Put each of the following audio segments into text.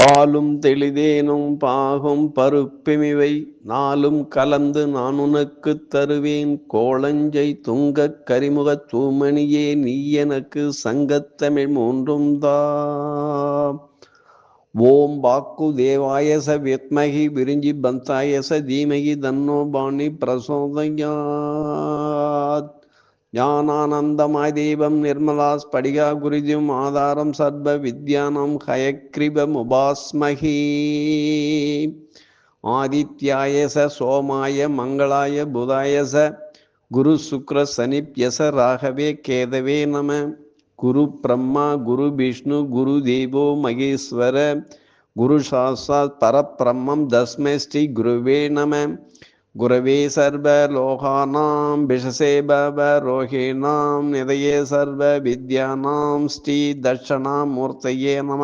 பாலும் தெளிதேனும் பாகும் பருப்புமிவை நாளும் கலந்து நான் உனக்கு தருவேன். கோளஞ்சை துங்கக் கரிமுக தூமணியே நீ எனக்கு சங்கத்தமிழ் மூன்றும் தா. ஓம் பாக்கு தேவாயச வித்மகி விரிஞ்சி பந்தாயச தீமகி தன்னோ பாணி பிரசோதயாத். ஞானானந்தமாய் தெய்வம் நிர்மலா ஸ்படிகா குருஜும் ஆதாரம் சர்வ வித்யானம் ஹயக்ரிபம் உபாஸ்மகி. ச சோமாய மங்களாய புதாய ச குரு சுக்ர சனிப்யச ராகவே கேதவே நம. குரு பிரம்மா குரு விஷ்ணு குரு தேவோ மகேஸ்வர குரு சாஸ்தாத் பரப்பிரம்மம் தஸ்மை ஸ்ரீ குருவே நம. குரவே சர்வ லோகானாம் பிஷசே பவ ரோகிணாம் நிதையே சர்வ வித்யானாம் ஸ்ரீ தட்சணாமூர்த்தையே நம.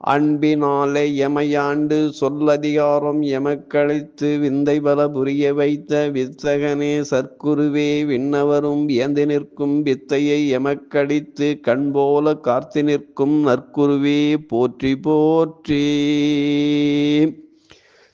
அன்பினாலே எமையாண்டு சொல்லதிகாரம் எமக்களித்து விந்தை பல புரிய வைத்த வித்தகனே சர்க்குருவே விண்ணவரும் வியந்து நிற்கும் வித்தையை எமக்கடித்து கண்போல காத்து நிற்கும் நற்குருவே போற்றி போற்றி.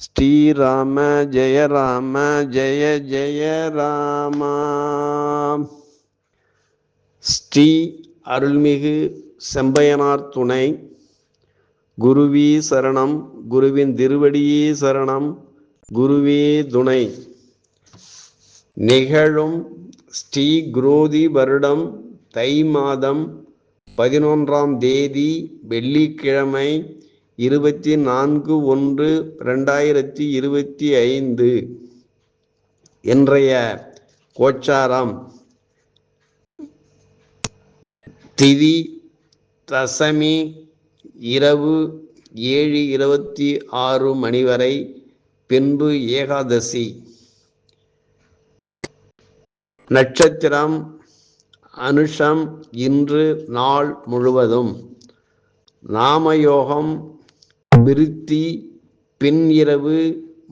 ஸ்ரீராம ஜெய ராம ஜெய ஜெயராமா ஸ்ரீ அருள்மிகு செம்பையனார் துணை. குருவி சரணம் குருவின் திருவடியே சரணம் குருவே துணை. நிகழும் ஸ்ரீ குரோதி வருடம் தை மாதம் பதினொன்றாம் தேதி வெள்ளிக்கிழமை இருபத்தி நான்கு ஒன்று ரெண்டாயிரத்தி இருபத்தி ஐந்து. இன்றைய கோச்சாரம். திதி தசமி இரவு ஏழு இருபத்தி ஆறு மணி வரை பின்பு ஏகாதசி. நட்சத்திரம் அனுஷம் இன்று நாள் முழுவதும். நாமயோகம் விருத்தி பின் இரவு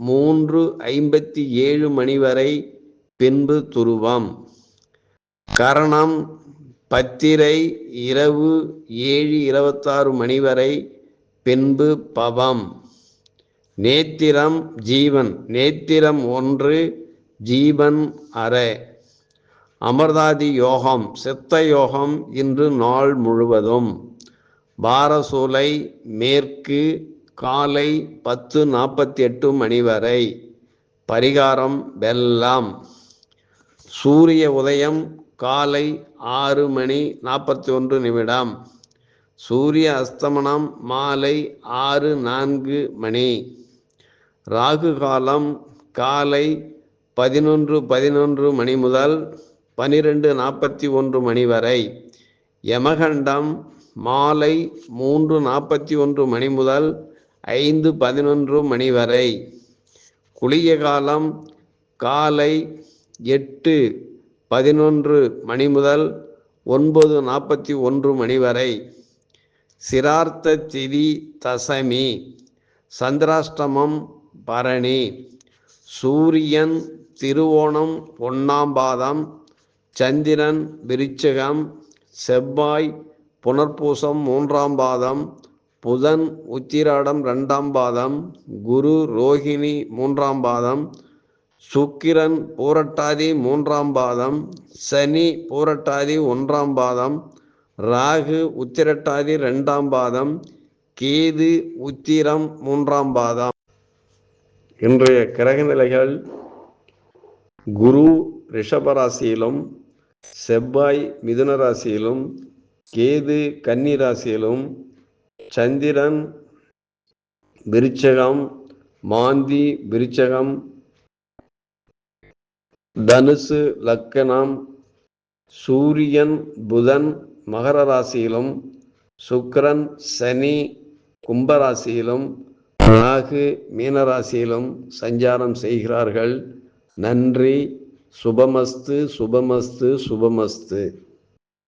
மூன்று ஐம்பத்தி ஏழு மணி வரை பின்பு துருவம். கரணம் பத்திரை இரவு ஏழு இருபத்தாறு மணி வரை பின்பு பவம். நேத்திரம் ஜீவன் நேத்திரம் ஒன்று ஜீவன் அரை அமர்தாதி யோகம் சித்த யோகம் இன்று நாள் முழுவதும். பாரசூலை மேற்கு காலை பத்து நாற்பத்தி எட்டு மணி வரை. பரிகாரம் வெல்லாம். சூரிய உதயம் காலை ஆறு மணி நாற்பத்தி ஒன்று நிமிடம். சூரிய அஸ்தமனம் மாலை ஆறு நான்கு மணி. ராகு காலம் காலை பதினொன்று பதினொன்று மணி முதல் பனிரெண்டு நாற்பத்தி ஒன்று மணி வரை. யமகண்டம் மாலை மூன்று நாற்பத்தி ஒன்று மணி முதல் ஐந்து பதினொன்று மணி வரை. குளிய காலம் காலை எட்டு பதினொன்று மணி முதல் ஒன்பது நாற்பத்தி ஒன்று மணி வரை. சிரார்த்த திதி தசமி சந்திராஷ்டமம் பரணி சூரியன் திருவோணம் ஒன்றாம் பாதம் சந்திரன் விருச்சகம் செவ்வாய் புனர்பூசம் மூன்றாம் பாதம் புதன் உத்திராடம் ரெண்டாம் பாதம் குரு ரோஹிணி மூன்றாம் பாதம் சுக்கிரன் பூரட்டாதி மூன்றாம் பாதம் சனி பூரட்டாதி ஒன்றாம் பாதம் ராகு உத்திரட்டாதி ரெண்டாம் பாதம் கேது உத்திரம் மூன்றாம் பாதம். இன்றைய கிரக நிலைகள் குரு ரிஷபராசியிலும் செவ்வாய் மிதுன ராசியிலும் கேது கன்னி ராசியிலும் சந்திரன் விருச்சகம் மாந்தி விருச்சகம் தனுசு லக்கணம் சூரியன் புதன் மகர ராசியிலும் சுக்கரன் சனி கும்பராசியிலும் ராகு மீனராசியிலும் சஞ்சாரம் செய்கிறார்கள். நன்றி. சுபமஸ்து சுபமஸ்து சுபமஸ்து.